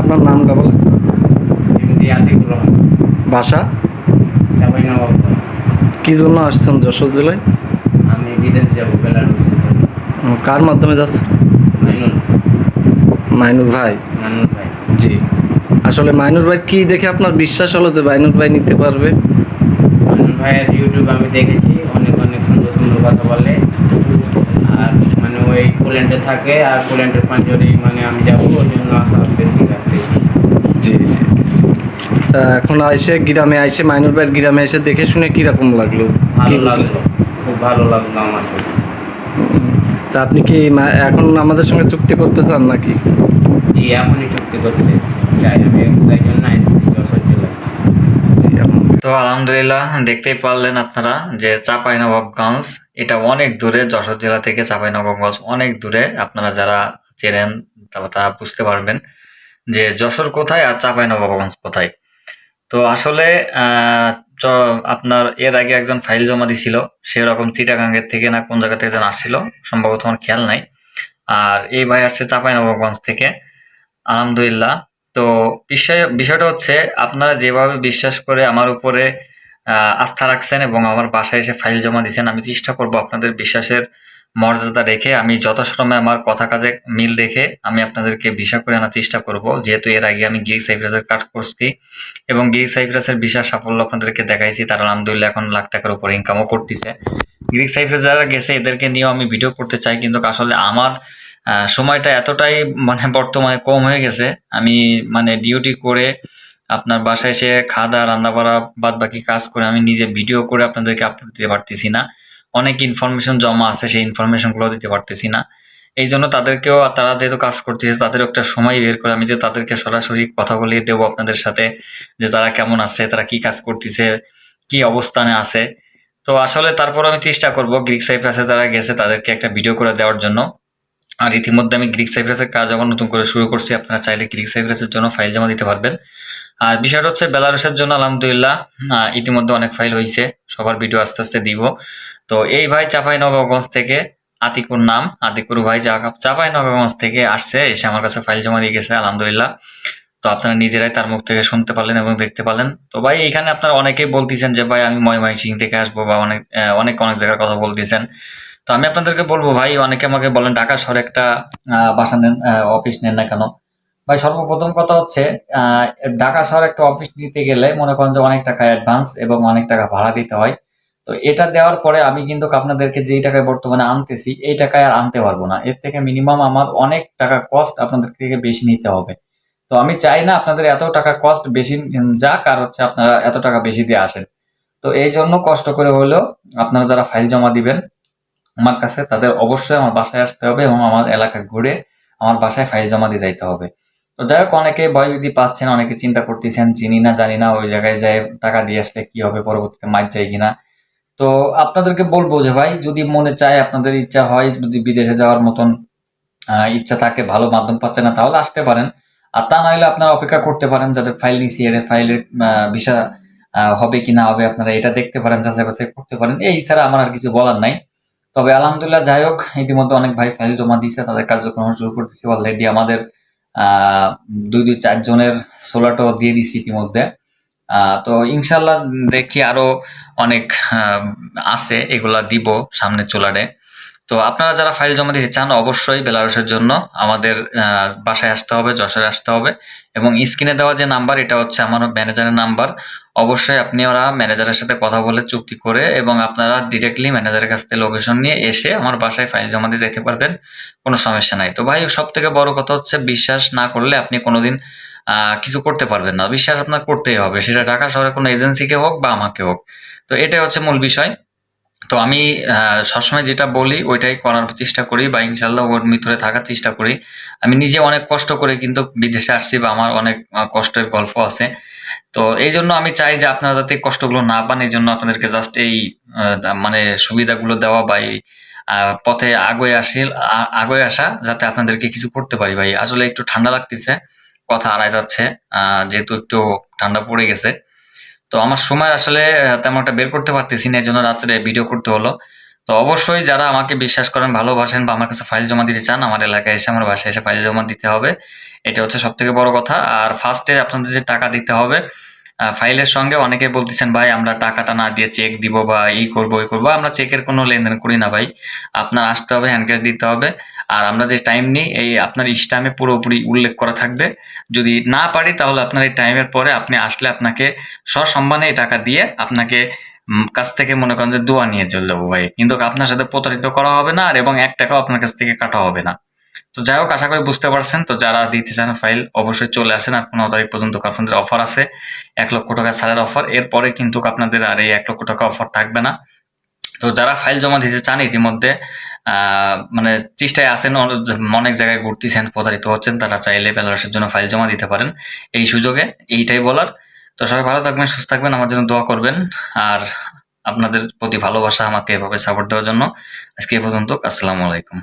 আপনার নামটা বলেন। আতিকুর রহমান। বাসা? চাপাই কি জন্য আসছেন যশোর জেলায়? আমি বিদেশ যাব বেলারুসের জন্য কার মাধ্যমে যাচ্ছেন? মাইনুল। মাইনুর ভাই? মাইনুল ভাই। জি। আসলে মাইনুর ভাই কি দেখে আপনার বিশ্বাস হলো যে মাইনুর ভাই নিতে পারবে? মাইনুল ভাইয়ের ইউটিউব আমি দেখেছি থাকে আর পোল্যান্ডের পাঞ্জরি মানে আমি যাব ওই জন্য আশা বেশি রাখতেছি জি জি। তা এখন আইসে গ্রামে আইসে মাইনুর ভাইয়ের গ্রামে এসে দেখে শুনে কীরকম লাগল? ভালো লাগল খুব ভালো লাগল আমার। তা আপনি কি এখন আমাদের সঙ্গে চুক্তি করতে চান নাকি? জি এখনই চুক্তি করতে চাই। আমি তাই জন্য আসছি যশোর জেলায় জি এখন তো আলহামদুলিল্লাহ, দেখতেই পারলেন আপনারা যে চাঁপাইনবাবগঞ্জ, এটা অনেক দূরে, যশোর জেলা থেকে চাঁপাইনবাবগঞ্জ অনেক দূরে। আপনারা যারা চেনেন, তারা বুঝতে পারবেন যে যশোর কোথায় আর চাঁপাইনবাবগঞ্জ কোথায়। তো আসলে আপনার এর আগে একজন ফাইল জমা দিছিল সেরকম চিটাগাঙ্গের থেকে না কোন জায়গা থেকে যেন আসছিল, সম্ভবত আমার খেয়াল নাই। আর এই ভাই আসছে চাঁপাইনবাবগঞ্জ থেকে। আলহামদুলিল্লাহ তো বিষয়, বিষয়টা হচ্ছে আপনারা যেভাবে বিশ্বাস করে আমার উপরে আস্থা রাখছেন এবং আমার বাসায় এসে ফাইল জমা দিয়েছেন, আমি চেষ্টা করব আপনাদের বিশ্বাসের মর্যাদা রেখে, আমি যথাসময়ে আমার কথা কাজে মিল রেখে আমি আপনাদেরকে ভিসা করে আনার চেষ্টা করব। যেহেতু এর আগে আমি গিরি সাইপ্রাসের কাজ করছি এবং গিরি সাইপ্রাসের বিশাল সাফল্য আপনাদেরকে দেখাইছি, তারা আলহামদুলিল্লাহ এখন লাখ টাকার উপর ইনকামও করতেছে। গ্রিক সাইপ্রাস যারা গেছে, এদেরকে নিয়েও আমি ভিডিও করতে চাই, কিন্তু আসলে আমার সময়টা এতটাই মানে বর্তমানে কম হয়ে গেছে। আমি মানে ডিউটি করে আপনার বাসায় এসে খাওয়া দাওয়া রান্না করা বাদ বাকি কাজ করে আমি নিজে ভিডিও করে আপনাদেরকে আপলোড দিতে পারতেছি না। অনেক ইনফরমেশন জমা আছে, সেই ইনফরমেশনগুলো দিতে পারতেছি না। এই জন্য তাদেরকেও তারা যেহেতু কাজ করতেছে তাদের একটা সময় বের করে আমি যে তাদেরকে সরাসরি কথা বলিয়ে দেবো আপনাদের সাথে যে তারা কেমন আছে, তারা কি কাজ করতেছে, কি অবস্থানে আছে। তো আসলে তারপর আমি চেষ্টা করব, গ্রিক সাইপ্রাসে যারা গেছে তাদেরকে একটা ভিডিও করে দেওয়ার জন্য। আর ইতিমধ্যে আমি গ্রিক সাইপ্রাসের কাজ যখন নতুন করে শুরু করছি। আপনারা চাইলে গ্রিক সাইপ্রাসের জন্য ফাইল জমা দিতে পারবেন। আর বিষয়টা হচ্ছে বেলারুসের জন্য আলহামদুলিল্লাহ ইতিমধ্যে অনেক ফাইল হয়েছে সবার ভিডিও আস্তে আস্তে দিব। তো এই ভাই চাপাই নবাবগঞ্জ থেকে আতিকুর নাম আতিকুর ভাই চাপাই নবাবগঞ্জ থেকে আসছে, এসে আমার কাছে ফাইল জমা দিয়ে গেছে, আলহামদুলিল্লাহ। তো আপনারা নিজেরাই তার মুখ থেকে শুনতে পারলেন এবং দেখতে পারলেন। তো ভাই, এখানে আপনারা অনেকেই বলতেছেন যে, ভাই, আমি ময়মনসিং থেকে আসব বা অনেক অনেক অনেক জায়গার কথা বলতেছেন। তো আমি আপনাদেরকে বলব, ভাই, অনেকে আমাকে বলেন, ঢাকা শহরে একটা বাসা নেন অফিস নেন না কেন? ভাই, সর্বপ্রথম কথা হচ্ছে ঢাকা শহরে একটা অফিস নিতে গেলে মনে করেন যে অনেক টাকা অ্যাডভান্স এবং অনেক টাকা ভাড়া দিতে হয়। তো এটা দেওয়ার পরে আমি কিন্তু আপনাদেরকে যেই টাকায় বর্তমানে আনতেছি, এই টাকায় আর আনতে পারব না। এর থেকে মিনিমাম আমার অনেক টাকা কস্ট আপনাদের থেকে বেশি নিতে হবে। তো আমি চাই না আপনাদের এত টাকা কস্ট বেশি যাক আর হচ্ছে আপনারা এত টাকা বেশি দিয়ে আসেন। তো এই জন্য কষ্ট করে হলেও আপনারা যারা ফাইল জমা দিবেন আমার কাছে তাদের অবশ্যই আমার বাসায় আসতে হবে এবং আমার এলাকা ঘুরে আমার বাসায় ফাইল জমা দিয়ে যাইতে হবে। তো যাই হোক, অনেকে ভয় যদি পাচ্ছেন, অনেকে চিন্তা করতেছেন, চিনি না, জানি না, ওই জায়গায় যাই, টাকা দিয়ে আসলে কি হবে, পরবর্তীতে মার যায় কিনা। তো আপনাদেরকে বলব যে ভাই, যদি মনে চায়, আপনাদের ইচ্ছা হয়, যদি বিদেশে যাওয়ার মতন ইচ্ছা থাকে, ভালো মাধ্যম পাচ্ছে না, তাহলে আসতে পারেন। আর তা নাহলে আপনারা অপেক্ষা করতে পারেন যাদের ফাইল নিছি, এদের ফাইলের ভিসা হবে কি না হবে, আপনারা এটা দেখতে পারেন যাচাই বাছাই করতে পারেন। এই ছাড়া আমার আর কিছু বলার নাই। তবে আলহামদুলিল্লাহ, যাই হোক, ইতিমধ্যে অনেক ভাই ফাইল জমা দিয়েছে তাদের কার্যক্রম শুরু করতেছি। অলরেডি আমাদের দুই দুই চারজনের সোলারটাও দিয়ে দিছি ইতিমধ্যে। তো ইনশাল্লাহ দেখি আরও অনেক আছে, এগুলা দিব সামনে চোলারে। তো আপনারা যারা ফাইল জমা দিতে চান, অবশ্যই বেলারুসের জন্য আমাদের বাসায় আসতে হবে, যশোরে আসতে হবে। এবং স্ক্রিনে দেওয়া যে নাম্বার এটা হচ্ছে আমার ম্যানেজারের নাম্বার অবশ্যই আপনি ওরা ম্যানেজারের সাথে কথা বলে চুক্তি করে এবং আপনারা ডিরেক্টলি ম্যানেজারের কাছ থেকে লোকেশন নিয়ে এসে আমার বাসায় ফাইল জমা দিয়ে যেতে পারবেন, কোনো সমস্যা নাই। তো ভাই সব থেকে বড় কথা হচ্ছে বিশ্বাস না করলে আপনি কোনোদিন কিছু করতে পারবেন না। বিশ্বাস আপনার করতেই হবে। সেটা ঢাকা শহরে কোনো এজেন্সিকে হোক বা আমাকে হোক। তো এটাই হচ্ছে মূল বিষয়। তো আমি সবসময় যেটা বলি ওইটাই করার চেষ্টা করি বা ইনশাল্লাহ ওর ভিতরে থাকার চেষ্টা করি। আমি নিজে অনেক কষ্ট করে কিন্তু বিদেশে আসছি বা আমার অনেক কষ্টের গল্প আছে। তো এই জন্য আমি চাই যে আপনারা যাতে কষ্টগুলো না পান এই জন্য আপনাদেরকে জাস্ট এই মানে সুবিধাগুলো দেওয়া বা এই পথে আগে আসি, আ- আগে আসা যাতে আপনাদেরকে কিছু করতে পারি ভাই। আসলে একটু ঠান্ডা লাগতেছে, কথা আড়াই যাচ্ছে যেহেতু একটু ঠান্ডা পড়ে গেছে। তো আমার সময় আসলে তেমন একটা বের করতে পারতেছি না এই জন্য রাত্রে ভিডিও করতে হলো। তো অবশ্যই যারা আমাকে বিশ্বাস করেন, ভালোবাসেন বা আমার কাছে ফাইল জমা দিতে চান, আমার এলাকায় এসে, আমার বাসায় এসে ফাইল জমা দিতে হবে। এটা হচ্ছে সব থেকে বড় কথা। আর ফার্স্টে আপনাদের যে টাকা দিতে হবে ফাইলের সঙ্গে অনেকে বলতেছেন, ভাই, আমরা টাকাটা না দিয়ে চেক দিব বা এই করব এই করব। আমরা চেকের কোনো লেনদেন করি না, ভাই। আপনার আসতে হবে হ্যান্ড ক্যাশ দিতে হবে। আর আমরা যে টাইম নিই, এই আপনার ইস্টামে পুরোপুরি উল্লেখ করা থাকবে। যদি না পারি, তাহলে আপনার এই টাইমের পরে আপনি আসলে আপনাকে সসম্মানে এই টাকা দিয়ে আপনাকে কাছ থেকে মনে করেন যে দোয়া নিয়ে চলে যাব ভাই। কিন্তু আপনার সাথে প্রতারিত করা হবে না, আর এবং এক টাকাও আপনার কাছ থেকে কাটা হবে না। তো যাই হোক, আশা করি বুঝতে পারছেন। তো যারা দিতে চান ফাইল, অবশ্যই চলে আসেন। আর পনেরো তারিখ পর্যন্ত কারফান্সের অফার আছে। এক লক্ষ টাকা সালের অফার এরপরে কিন্তু আপনাদের আর এই এক লক্ষ টাকা অফার থাকবে না। তো যারা ফাইল জমা দিতে চান ইতিমধ্যে মানে চেষ্টায় অনেক- অনেক জায়গায় ঘুরতেছেন, প্রতারিত হচ্ছেন, তারা চাইলে বেলারসের জন্য ফাইল জমা দিতে পারেন। এই সুযোগে এইটাই বলার। তো সবাই ভালো থাকবেন, সুস্থ থাকবেন, আমার জন্য দোয়া করবেন। আর আপনাদের প্রতি ভালোবাসা আমাকে এভাবে সাপোর্ট দেওয়ার জন্য। আজকে এ পর্যন্ত, আসসালামু আলাইকুম।